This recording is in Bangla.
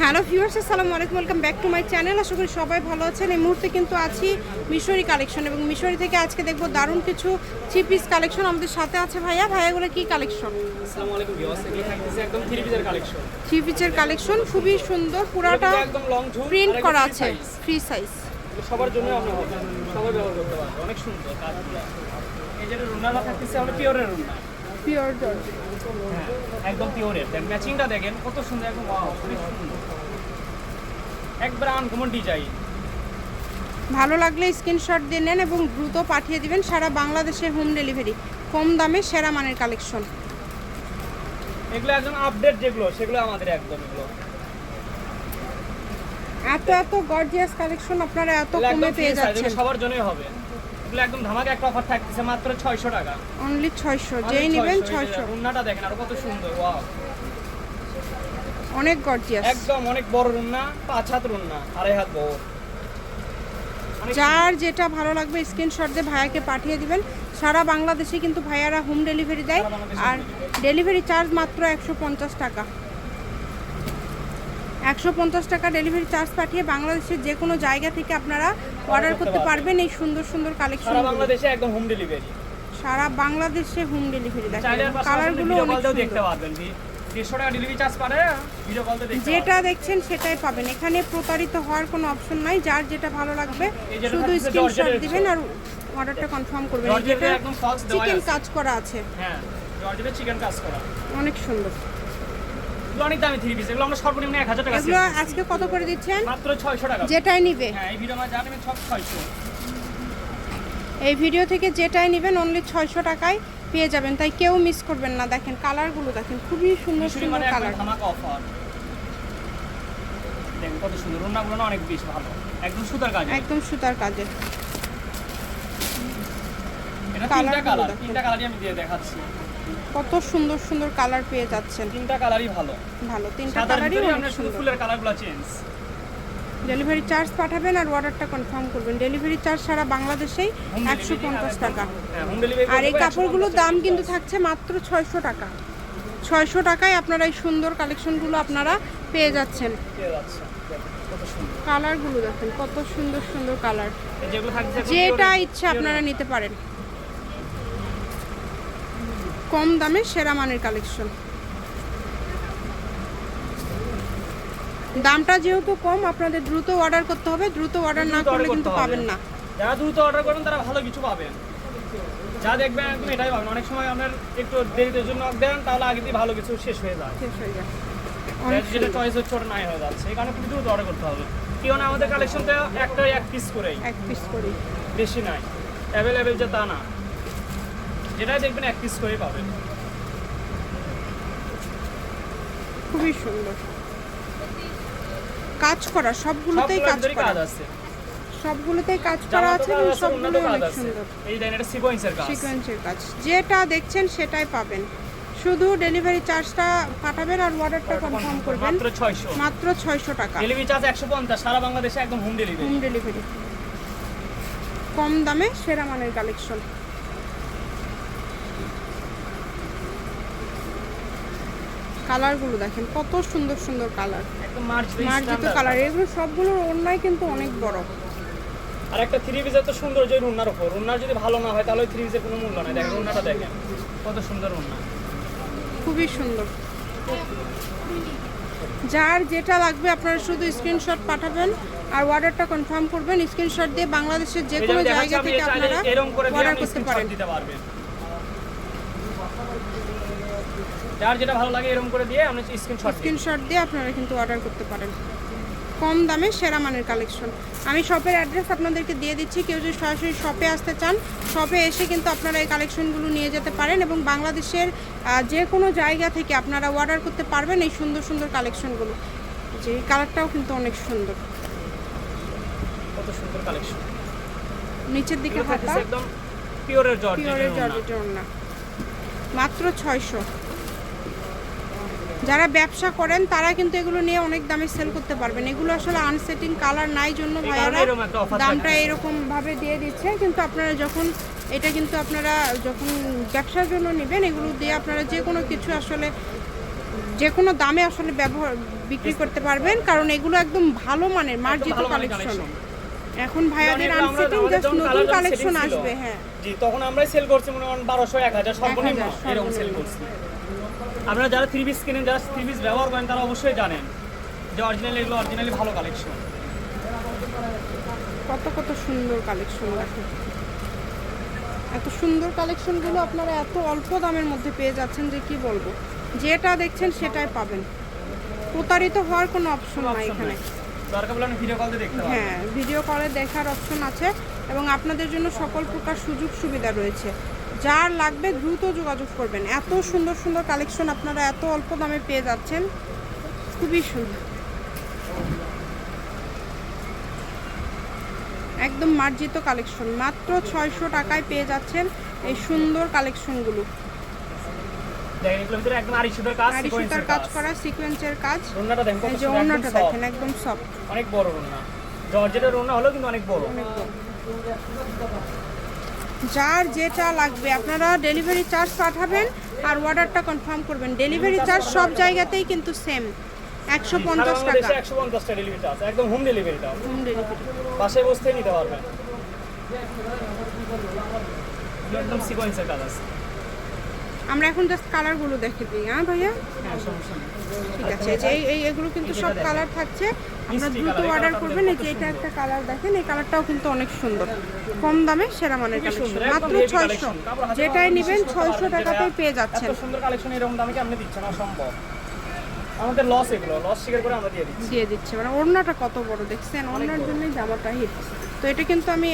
হ্যালো ভিউয়ার্স আসসালামু আলাইকুম welcome back to my channel. আশা করি সবাই ভালো আছেন। এই মুহূর্তে কিন্তু আছি মিশরি কালেকশন এবং মিশরি থেকে আজকে দেখব দারুণ কিছু থ্রি পিস কালেকশন আমাদের সাথে আছে ভাইয়া। ভাইয়াগুলো কি কালেকশন? আসসালামু আলাইকুম ভিউয়ার্স এগুলো থাকতেছে একদম থ্রি পিসের কালেকশন। থ্রি পিসের কালেকশন খুবই সুন্দর পুরাটা একদম লং প্রিন্ট করা আছে। ফ্রি সাইজ সবার জন্য আমরা সবাই ব্যবহার করতে পারবে অনেক সুন্দর এই যে রুনাটা থাকতেছে আমরা পিওরের রুনা পিওর জর্জ হ্যাঁ একদম পিওরের দেন ম্যাচিংটা দেখেন কত সুন্দর একদম ওয়াও খুবই সুন্দর। একবার আনকমন ডিজাইন ভালো লাগলে স্ক্রিনশট দিয়ে নেন এবং দ্রুত পাঠিয়ে দিবেন সারা বাংলাদেশে হোম ডেলিভারি কম দামে সেরা মানের কালেকশন এগুলো একদম আপডেট যেগুলো সেগুলো আমাদের একদম এগুলো। এত এত গর্জিয়াস কালেকশন আপনারা এত কমে পেয়ে যাচ্ছেন। সবার জন্যই হবে। এগুলো একদম ধামাকা একটা অফার থাকতেছে মাত্র 600 টাকা। অনলি ছয়শো যেই নেবেন ছয়শো রুনাটা দেখেন আর কত সুন্দর ওয়াও অনেক গর্জিয়াস একদম অনেক বড় রুন্না পাঁচ হাত রুন্না আড়াই হাত বড়। যার যেটা ভালো লাগবে স্ক্রিনশট দিয়ে ভাইয়াকে পাঠিয়ে দিবেন। সারা বাংলাদেশে কিন্তু ভাইয়ারা হোম ডেলিভারি দেয়। আর ডেলিভারি চার্জ মাত্র একশো পঞ্চাশ টাকা। একশো পঞ্চাশ টাকা ডেলিভারি চার্জ পাঠিয়ে বাংলাদেশের যে কোনো জায়গা থেকে আপনারা অর্ডার করতে পারবেন। এই সুন্দর সুন্দর কালেকশন সারা বাংলাদেশে একদম হোম ডেলিভারি সারা বাংলাদেশে হোম ডেলিভারি দেখেন কালারগুলো অনেক দেখতে পারবেন। যেটা দেখছেন সেটাই পাবেন। এখানে প্রতারিত হওয়ার কোনো অপশন নাই যার যেটা ভালো লাগবে শুধু স্ক্রিনশট দিবেন আর অর্ডারটা কনফার্ম করবেন। চিকেন কাজ করা আছে। হ্যাঁ চিকেন কাজ করা। অনেক সুন্দর। এগুলো অনেক দামি থ্রি পিস এগুলো আমরা সর্বনিম্ন এক হাজার টাকা এগুলো আজকে কত করে দিচ্ছেন? মাত্র ছয়শো টাকা। যেটাই নিবে। হ্যাঁ এই ভিডিও সব এই থেকে যেটাই নেবেন অনলি ছয়শো টাকায় পেয়ে যাবেন। তাই কেউ মিস করবেন না। দেখেন কালারগুলো দেখেন খুবই সুন্দর সুন্দর মানে কালার ধামাকা অফার দেখেন কত সুন্দর। রুন্নাগুলো না অনেক বেশ ভালো। একদম সুতার কাজ একদম সুতার কাজে এটা তিনটা কালার তিনটা কালারই আমি দিয়ে দেখাচ্ছি। কত সুন্দর সুন্দর কালার পেয়ে যাচ্ছেন। তিনটা কালারই ভালো। ভালো তিনটা কালারই অনেক সুন্দর। ফুলের কালারগুলো চেঞ্জ ডেলিভারি চার্জ পাঠাবেন আর অর্ডারটা কনফার্ম করবেন। ডেলিভারি চার্জ সারা বাংলাদেশেই একশো পঞ্চাশ টাকা। হ্যাঁ হোম ডেলিভারি আর এই কাপড়গুলোর দাম কিন্তু থাকছে মাত্র ছয়শো টাকা। ছয়শো টাকায় আপনারা এই সুন্দর কালেকশনগুলো আপনারা পেয়ে যাচ্ছেন। কালারগুলো দেখেন কত সুন্দর সুন্দর কালার যেটা ইচ্ছা আপনারা নিতে পারেন। কম দামে সেরা মানের কালেকশন দামটা যেহেতু কম আপনাদের দ্রুত অর্ডার করতে হবে। দ্রুত অর্ডার না করলে কিন্তু পাবেন না। যারা দ্রুত অর্ডার করেন তারা ভালো কিছু পাবেন। যা দেখবেন একদম এটাই পাবেন। অনেক সময় আপনার একটু দেরিতে জন্য দেন তাহলে আগে দিয়ে ভালো কিছু শেষ হয়ে যায়। শেষ হয়ে যায়। যেটা সুন্দর। চয়েস হচ্ছে ওটা নাই হয়ে যাচ্ছে। এই কারণে খুব দ্রুত অর্ডার করতে হবে। আমাদের কালেকশনটা একটা এক পিস করেই। এক পিস করি বেশি নাই। অ্যাভেলেবেল যে তা না। যেটাই দেখবেন এক পিস করেই পাবেন। খুবই সুন্দর। কাজ করা সবগুলোতেই কাজ করা। আছে। সবগুলোতেই কাজ করা আছে এবং সবগুলো অনেক সুন্দর। এই দেন এটা সিকোয়েন্সের কাজ। সিকোয়েন্সের কাজ। যেটা দেখছেন সেটাই পাবেন। শুধু ডেলিভারি চার্জটা পাঠাবেন আর অর্ডারটা কনফার্ম করবেন। মাত্র ছয়শো। মাত্র ছয়শো টাকা। ডেলিভারি চার্জ একশো পঞ্চাশ সারা বাংলাদেশে একদম হোম ডেলিভারি হোম ডেলিভারি কম দামে সেরা মানের কালেকশন কালারগুলো দেখেন কত সুন্দর সুন্দর কালার। মার্জিত কালার এগুলো সবগুলোর অন্যায় কিন্তু অনেক বড়। আর একটা থ্রি পিসের তো সুন্দর যে রুন্নার উপর। রুন্নার যদি ভালো না হয় তাহলে ওই থ্রি পিসের কোনো মূল্য নাই। দেখেন রুন্নাটা দেখেন কত সুন্দর রুন্না খুবই সুন্দর। যার যেটা লাগবে আপনারা শুধু স্ক্রিনশট পাঠাবেন আর অর্ডারটা কনফার্ম করবেন। স্ক্রিনশট দিয়ে বাংলাদেশের যে কোনো জায়গা থেকে আপনারা অর্ডার করতে পারেন দিতে পারবেন যার যেটা ভালো লাগে এরকম করে দিয়ে আপনি স্ক্রিনশট স্ক্রিনশট দিয়ে আপনারা কিন্তু অর্ডার করতে পারেন। কম দামে সেরা মানের কালেকশন আমি শপের অ্যাড্রেস আপনাদেরকে দিয়ে দিচ্ছি। কেউ যদি সরাসরি শপে আসতে চান শপে এসে কিন্তু আপনারা এই কালেকশনগুলো নিয়ে যেতে পারেন এবং বাংলাদেশের যে কোনো জায়গা থেকে আপনারা অর্ডার করতে পারবেন এই সুন্দর সুন্দর কালেকশনগুলো যে কালারটাও কিন্তু অনেক সুন্দর। কত সুন্দর কালেকশন নিচের দিকে হাতা। একদম পিওরের জর্জেট পিওরের মাত্র ছয়শো। যারা ব্যবসা করেন তারা কিন্তু এগুলো নিয়ে অনেক দামে সেল করতে পারবেন এগুলো আসলে আনসেটিং কালার নাই জন্য ভাইয়ারা দামটা। এরকম ভাবে দিয়ে দিচ্ছে কিন্তু আপনারা যখন এটা কিন্তু আপনারা যখন ব্যবসার জন্য নেবেন এগুলো দিয়ে আপনারা যে কোনো কিছু আসলে যে কোনো দামে আসলে ব্যবহার বিক্রি করতে পারবেন কারণ এগুলো একদম ভালো মানের মার্জিত কালেকশন। এখন ভাইয়াদের আনসেটিং জাস্ট নতুন কালেকশন আসবে হ্যাঁ। জি তখন আমরাই সেল করছি মনে করেন বারোশো এক হাজার সর্বনিম্ন এরকম সেল। করছি। আপনারা যারা থ্রি পিস কিনেন যারা থ্রি পিস ব্যবহার করেন তারা অবশ্যই জানেন যে অরিজিনাল এগুলো অরিজিনালি ভালো কালেকশন কত কত সুন্দর কালেকশন এত সুন্দর কালেকশনগুলো আপনারা এত অল্প দামের মধ্যে পেয়ে যাচ্ছেন যে কি বলব? যেটা দেখছেন সেটাই পাবেন। প্রতারিত হওয়ার কোনো অপশন নাই এখানে। হ্যাঁ ভিডিও কলে দেখার অপশন আছে এবং আপনাদের জন্য সকল প্রকার সুযোগ সুবিধা রয়েছে। যার লাগবে দ্রুত যোগাযোগ করবেন। এত সুন্দর সুন্দর কালেকশন আপনারা এত অল্প দামে পেয়ে যাচ্ছেন। খুবই সুন্দর। একদম মার্জিত কালেকশন মাত্র ছয়শো টাকায় পেয়ে যাচ্ছেন এই সুন্দর কালেকশনগুলো দেখেন এগুলোর ভিতরে একদম আড়ি সুতার কাজ আড়ি সুতার কাজ করা সিকোয়েন্সের কাজ। রুনাটা দেখেন কত সুন্দর, দেখেন একদম সফট অনেক বড় রুনা জর্জেটের রুনা হলো কিন্তু অনেক বড়। যার যেটা লাগবে আপনারা ডেলিভারি চার্জ পাঠাবেন আর অর্ডারটা কনফার্ম করবেন। ডেলিভারি চার্জ সব জায়গাতেই কিন্তু সেম একশো পঞ্চাশ টাকা। একশো ডেলিভারি চার্জ একদম হোম ডেলিভারিটা হোম ডেলিভারি বাসায় নিতে পারবেন। একদম সিকোয়েন্সের কাজ আছে। আমরা এখন জাস্ট কালারগুলো দেখে দিই হ্যাঁ ভাইয়া? হ্যাঁ ঠিক আছে এই যে এই- এগুলো কিন্তু সব কালার থাকছে। আপনারা দ্রুত অর্ডার করবেন এই যে এটা একটা কালার দেখেন এই কালারটাও কিন্তু অনেক সুন্দর। কম দামে সেরা মানের কালেকশন মাত্র ছয়শো। যেটাই নেবেন ছয়শো টাকাতেই পেয়ে যাচ্ছেন। এত সুন্দর কালেকশন এরকম দামে কি আপনি দিচ্ছেন? অসম্ভব। আমাদের লস এগুলো লস স্বীকার করে আমরা দিয়ে দিচ্ছি। দিয়ে দিচ্ছে। মানে ওড়নাটা কত বড় দেখছেন? ওড়নার জন্যই জামাটা হিট তো এটা কিন্তু আমি